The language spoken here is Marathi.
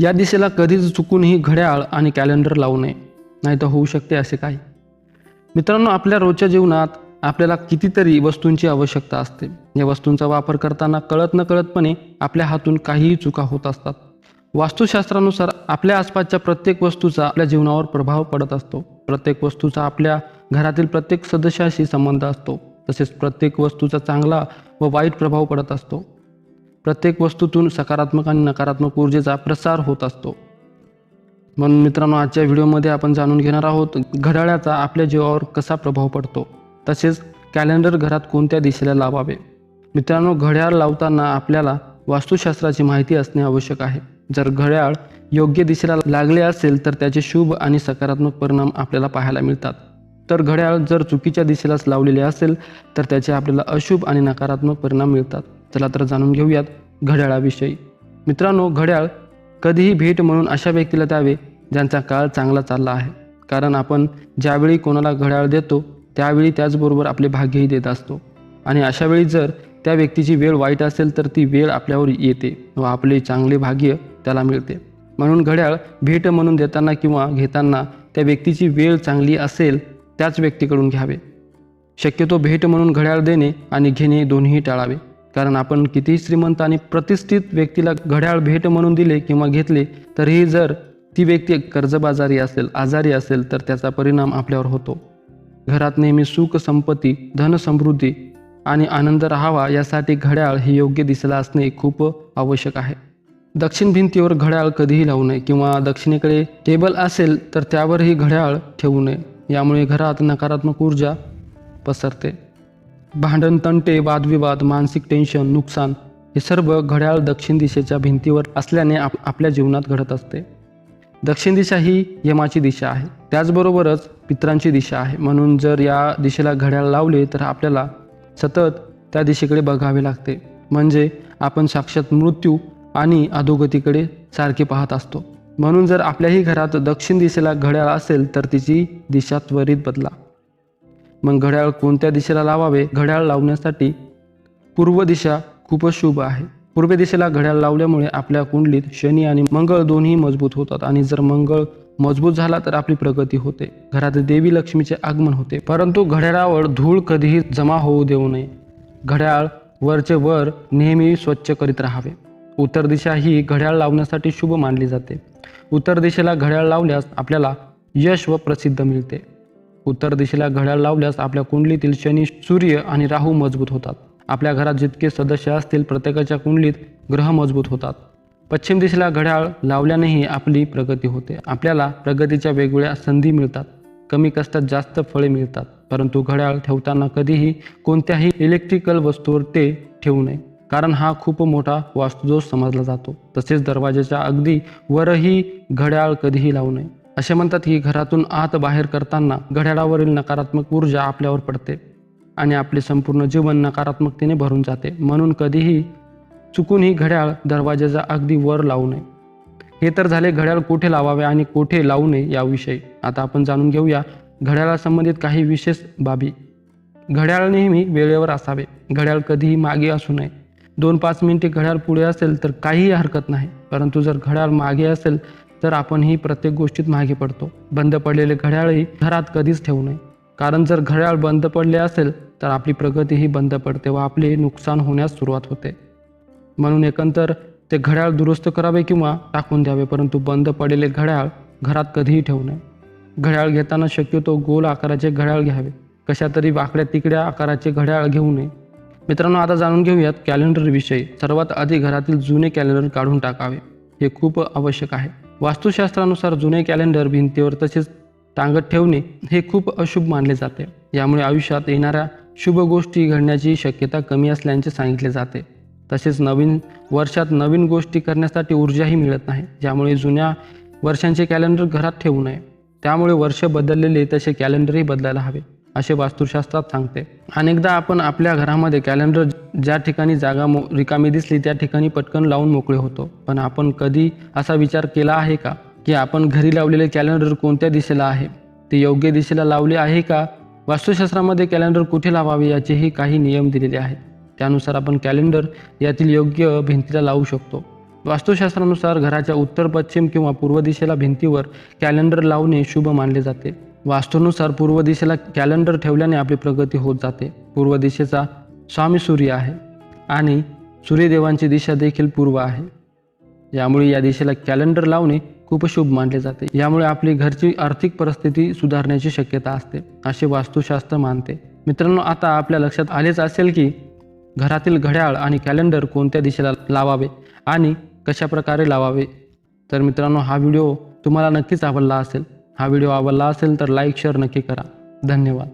या दिशेला कधीच चुकूनही घड्याळ आणि कॅलेंडर लावू नये नाही तर होऊ शकते असे काही. मित्रांनो आपल्या रोजच्या जीवनात आपल्याला कितीतरी वस्तूंची आवश्यकता असते. या वस्तूंचा वापर करताना कळत न कळतपणे आपल्या हातून काहीही चुका होत असतात. वास्तुशास्त्रानुसार आपल्या आसपासच्या प्रत्येक वस्तूचा आपल्या जीवनावर प्रभाव पडत असतो. प्रत्येक वस्तूचा आपल्या घरातील प्रत्येक सदस्याशी संबंध असतो. तसेच प्रत्येक वस्तूचा चांगला व वाईट प्रभाव पडत असतो. प्रत्येक वस्तूतून सकारात्मक आणि नकारात्मक ऊर्जेचा प्रसार होत असतो. म्हणून मित्रांनो आजच्या व्हिडिओमध्ये आपण जाणून घेणार आहोत घड्याळाचा आपल्या जीवावर कसा प्रभाव पडतो तसेच कॅलेंडर घरात कोणत्या दिशेला लावावे. मित्रांनो घड्याळ लावताना आपल्याला वास्तुशास्त्राची माहिती असणे आवश्यक आहे. जर घड्याळ योग्य दिशेला लागले असेल तर त्याचे शुभ आणि सकारात्मक परिणाम आपल्याला पाहायला मिळतात. तर घड्याळ जर चुकीच्या दिशेलाच लावलेले असेल तर त्याचे आपल्याला अशुभ आणि नकारात्मक परिणाम मिळतात. चला तर जाणून घेऊयात. घड्याळाविषयी. मित्रांनो घड्याळ कधीही भेट म्हणून अशा व्यक्तीला द्यावे ज्यांचा काळ चांगला चालला आहे. कारण आपण ज्यावेळी कोणाला घड्याळ देतो त्यावेळी त्याचबरोबर आपले भाग्यही देत असतो. आणि अशावेळी जर त्या व्यक्तीची वेळ वाईट असेल तर ती वेळ आपल्यावर येते व आपले चांगले भाग्य त्याला मिळते. म्हणून घड्याळ भेट म्हणून देताना किंवा घेताना त्या व्यक्तीची वेळ चांगली असेल त्याच व्यक्तीकडून घ्यावे. शक्यतो भेट म्हणून घड्याळ देणे आणि घेणे दोन्ही टाळावे. कारण आपण कितीही श्रीमंत आणि प्रतिष्ठित व्यक्तीला घड्याळ भेट म्हणून दिले किंवा घेतले तरीही जर ती व्यक्ती कर्जबाजारी असेल आजारी असेल तर त्याचा परिणाम आपल्यावर होतो. घरात नेहमी सुख संपत्ती धनसमृद्धी आणि आनंद राहावा यासाठी घड्याळ हे योग्य दिशेला असणे खूप आवश्यक आहे. दक्षिण भिंतीवर घड्याळ कधीही लावू नये किंवा दक्षिणेकडे टेबल असेल तर त्यावरही घड्याळ ठेवू नये. यामुळे घरात नकारात्मक ऊर्जा पसरते. भांडण तंटे वादविवाद मानसिक टेन्शन नुकसान हे सर्व घड्याळ दक्षिण दिशेच्या भिंतीवर असल्याने आप आपल्या जीवनात घडत असते. दक्षिण दिशा ही यमाची दिशा आहे. त्याचबरोबरच पित्रांची दिशा आहे. म्हणून जर या दिशेला घड्याळ लावले तर आपल्याला सतत त्या दिशेकडे बघावे लागते. म्हणजे आपण साक्षात मृत्यू आणि अधोगतीकडे सारखे पाहत असतो. म्हणून जर आपल्याही घरात दक्षिण दिशेला घड्याळ असेल तर तिची दिशा त्वरित बदला. मग घड्याळ कोणत्या दिशेला लावावे? घड्याळ लावण्यासाठी पूर्व दिशा खूपच शुभ आहे. पूर्व दिशेला घड्याळ लावल्यामुळे आपल्या कुंडलीत शनी आणि मंगळ दोन्ही मजबूत होतात आणि जर मंगळ मजबूत झाला तर आपली प्रगती होते. घरात देवी लक्ष्मीचे आगमन होते. परंतु घड्याळावर धूळ कधीही जमा होऊ देऊ नये. घड्याळ वरचे वर नेहमी स्वच्छ करीत राहावे. उत्तर दिशा ही घड्याळ लावण्यासाठी शुभ मानली जाते. उत्तर दिशेला घड्याळ लावल्यास आपल्याला यश व प्रसिद्ध मिळते. उत्तर दिशेला घड्याळ लावल्यास आपल्या कुंडलीतील शनी सूर्य आणि राहू मजबूत होतात. आपल्या घरात जितके सदस्य असतील प्रत्येकाच्या कुंडलीत ग्रह मजबूत होतात. पश्चिम दिशेला घड्याळ लावल्यानेही आपली प्रगती होते. आपल्याला प्रगतीच्या वेगवेगळ्या संधी मिळतात. कमी कष्टात जास्त फळे मिळतात. परंतु घड्याळ ठेवताना कधीही कोणत्याही इलेक्ट्रिकल वस्तूवर ते ठेवू नये. कारण हा खूप मोठा वास्तुदोष समजला जातो. तसेच दरवाजाच्या अगदी वरही घड्याळ कधीही लावू नये. असे म्हणतात की घरातून आत बाहेर करताना घड्याळावरील नकारात्मक ऊर्जा आपल्यावर पडते आणि आपले संपूर्ण जीवन नकारात्मकतेने भरून जाते. म्हणून कधीही चुकूनही घड्याळ दरवाजाचा अगदी वर लावू नये. हे तर झाले घड्याळ कुठे लावावे आणि कुठे लावू नये याविषयी. आता आपण जाणून घेऊया घड्याळासंबंधित काही विशेष बाबी. घड्याळ नेहमी वेळेवर असावे. घड्याळ कधीही मागे असू नये. दोन पाच मिनिटे घड्याळ पुढे असेल तर काहीही हरकत नाही. परंतु जर घड्याळ मागे असेल तर आपण ही प्रत्येक गोष्टीत मागे पडतो. बंद पडलेले घड्याळही घरात कधीच ठेवू नये. कारण जर घड्याळ बंद पडले असेल तर आपली प्रगतीही बंद पडते व आपले नुकसान होण्यास सुरुवात होते. म्हणून एकंदर ते घड्याळ दुरुस्त करावे किंवा टाकून द्यावे परंतु बंद पडलेले घड्याळ घरात कधीही ठेवू नये. घड्याळ घेताना शक्यतो गोल आकाराचे घड्याळ घ्यावे. कशा तरी वाकड्या तिकड्या आकाराचे घड्याळ घेऊ नये. मित्रांनो आता जाणून घेऊयात कॅलेंडर विषयी सर्वात आधी घरातील जुने कॅलेंडर काढून टाकावे. हे खूप आवश्यक आहे. वास्तुशास्त्रानुसार जुने कॅलेंडर भिंतीवर तसेच टांगत ठेवणे हे खूप अशुभ मानले जाते. यामुळे आयुष्यात येणाऱ्या शुभ गोष्टी घडण्याची शक्यता कमी असल्याचे सांगितले जाते. तसेच नवीन वर्षात नवीन गोष्टी करण्यासाठी ऊर्जाही मिळत नाही ज्यामुळे जुन्या वर्षांचे कॅलेंडर घरात ठेवू नये. त्यामुळे वर्ष बदललेले तसे कॅलेंडरही बदलायला हवे असे वास्तुशास्त्रात सांगते. अनेकदा आपण आपल्या घरामध्ये कॅलेंडर ज्या ठिकाणी जागा मो रिकामी दिसली त्या ठिकाणी पटकन लावून मोकळे होतो. पण आपण कधी असा विचार केला आहे का की आपण घरी लावलेले कॅलेंडर कोणत्या दिशेला आहे? ते योग्य दिशेला लावले आहे का? वास्तुशास्त्रामध्ये कॅलेंडर कुठे लावावे याचेही काही नियम दिलेले आहेत. त्यानुसार आपण कॅलेंडर यातील योग्य भिंतीला लावू शकतो. वास्तुशास्त्रानुसार घराच्या उत्तर पश्चिम किंवा पूर्व दिशेला भिंतीवर कॅलेंडर लावणे शुभ मानले जाते. वास्तूनुसार पूर्व दिशेला कॅलेंडर ठेवल्याने आपली प्रगती होत जाते. पूर्व दिशेचा स्वामी सूर्य आहे आणि सूर्यदेवांची दिशा देखील पूर्व आहे. यामुळे या दिशेला कॅलेंडर लावणे खूप शुभ मानले जाते. यामुळे आपली घरची आर्थिक परिस्थिती सुधारण्याची शक्यता असते असे वास्तुशास्त्र मानते. मित्रांनो आता आपल्या लक्षात आलेच असेल की घरातील घड्याळ आणि कॅलेंडर कोणत्या दिशेला लावावे आणि कशा प्रकारे लावावे. तर मित्रांनो हा व्हिडिओ तुम्हाला नक्कीच आवडला असेल. हा व्हिडिओ आवडला असेल तर लाईक शेअर नक्की करा. धन्यवाद.